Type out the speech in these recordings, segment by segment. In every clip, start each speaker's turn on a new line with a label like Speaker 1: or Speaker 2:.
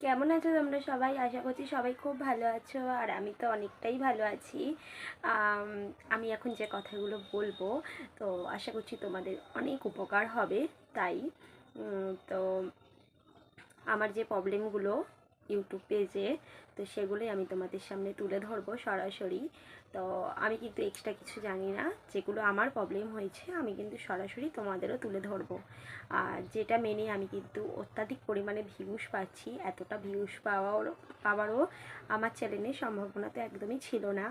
Speaker 1: কেমন আছো তোমরা সবাই? আশা করছি সবাই খুব ভালো আছো, আর আমি তো অনেকটাই ভালো আছি। আমি এখন যে কথাগুলো বলব, তো আশা করছি তোমাদের অনেক উপকার হবে, তাই তো আমার যে প্রবলেমগুলো ইউটিউব পেজে তো সেগুলোই আমি তোমাদের সামনে তুলে ধরবো সরাসরি। তো আমি কিন্তু এক্সট্রা কিছু জানি না, যেগুলো আমার প্রবলেম হয়েছে, আমি কিন্তু সরাসরি তোমাদেরও তুলে ধরবো। আর যেটা মেনে আমি কিন্তু অত্যাধিক পরিমাণে ভিউস পাচ্ছি, এতটা ভিউস পাওয়ার পাওয়ারও আমার চ্যানেলে সম্ভাবনা তো একদমই ছিল না।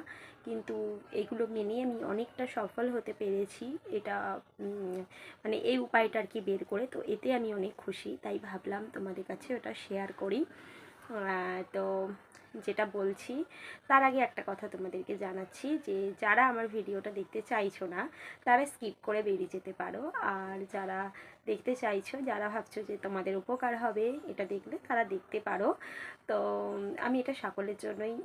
Speaker 1: কিন্তু এগুলো মেনে আমি অনেকটা সফল হতে পেরেছি, এটা মানে এই উপায়টা আর কি বের করে, তো এতে আমি অনেক খুশি, তাই ভাবলাম তোমাদের কাছে ওটা শেয়ার করি। তো যেটা বলছি, তার আগে একটা কথা তোমাদেরকে জানাচ্ছি যে, যারা আমার ভিডিওটা দেখতে চাইছো না, তারা স্কিপ করে বেরিয়ে যেতে পারো। আর যারা দেখতে চাইছো, যারা ভাবছ যে তোমাদের উপকার হবে, এটা দেখলে তারা দেখতে পারো। তো আমি এটা সকলের জন্যই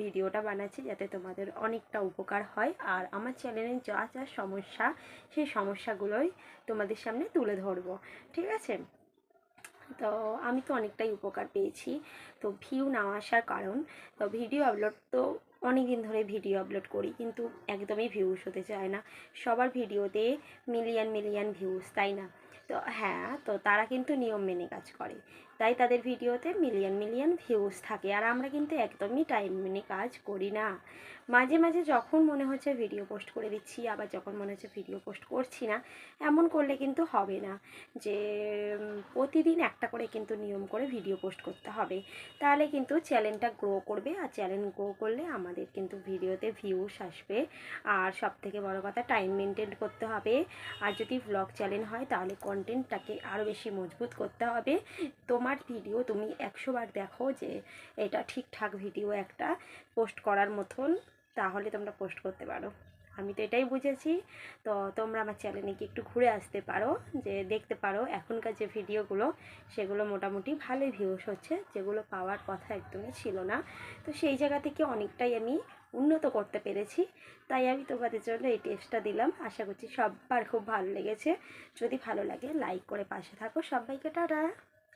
Speaker 1: ভিডিওটা বানাচ্ছি, যাতে তোমাদের অনেকটা উপকার হয়। আর আমার চ্যানেলে যা যা সমস্যা, সেই সমস্যাগুলোই তোমাদের সামনে তুলে ধরবো। ঠিক আছে? তো আমি তো অনেকটাই উপকার পেয়েছি। তো ভিউ না আসার কারণ, তো ভিডিও আপলোড তো অনেক দিন ধরে ভিডিও আপলোড করি, কিন্তু একদমই ভিউস হতে চায় না। সবার ভিডিওতে মিলিয়ন মিলিয়ন ভিউজ তাই না? তো হ্যাঁ তো তারা কিন্তু নিয়ম মেনে কাজ করে। তাই তাদের ভিডিওতে মিলিয়ন মিলিয়ন ভিউজ থাকে। আর আমরা কিন্তু একদমই টাইম মেনে কাজ করি না। মাঝে মাঝে যখন মনে হচ্ছে ভিডিও পোস্ট করে দিচ্ছি, আবার যখন মনে হচ্ছে ভিডিও পোস্ট করছি না, এমন করলে কিন্তু হবে না যে প্রতিদিন একটা করে কিন্তু নিয়ম করে ভিডিও পোস্ট করতে হবে। তাহলে কিন্তু চ্যানেলটা গ্রো করবে, আর চ্যানেল গ্রো করলে আমাদের কিন্তু ভিডিওতে ভিউস আসবে। আর সব থেকে বড় কথা টাইম মেনটেন করতে হবে। আর যদি ব্লগ চ্যানেল হয়, তাহলে কন্টেন্টটাকে আরও বেশি মজবুত করতে হবে। তোমার ভিডিও তুমি একশো বার দেখো যে এটা ঠিকঠাক ভিডিও একটা পোস্ট করার মতন, তাহলে তোমরা পোস্ট করতে পারো। আমি তো এটাই বুঝেছি। তো তোমরা আমার চ্যানেলে কি একটু ঘুরে আসতে পারো, যে দেখতে পারো এখনকার যে ভিডিওগুলো সেগুলো মোটামুটি ভালোই ভিউস হচ্ছে, যেগুলো পাওয়ার কথা একদমই ছিল না। তো সেই জায়গা থেকে অনেকটাই আমি উন্নত করতে পেরেছি। তাই আমি তোমাদের জন্য এই টেস্টটা দিলাম। আশা করছি সবার খুব ভালো লেগেছে। যদি ভালো লাগে লাইক করে পাশে থাকো। সবাইকে টাটা!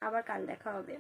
Speaker 1: আবার কাল দেখা হবে।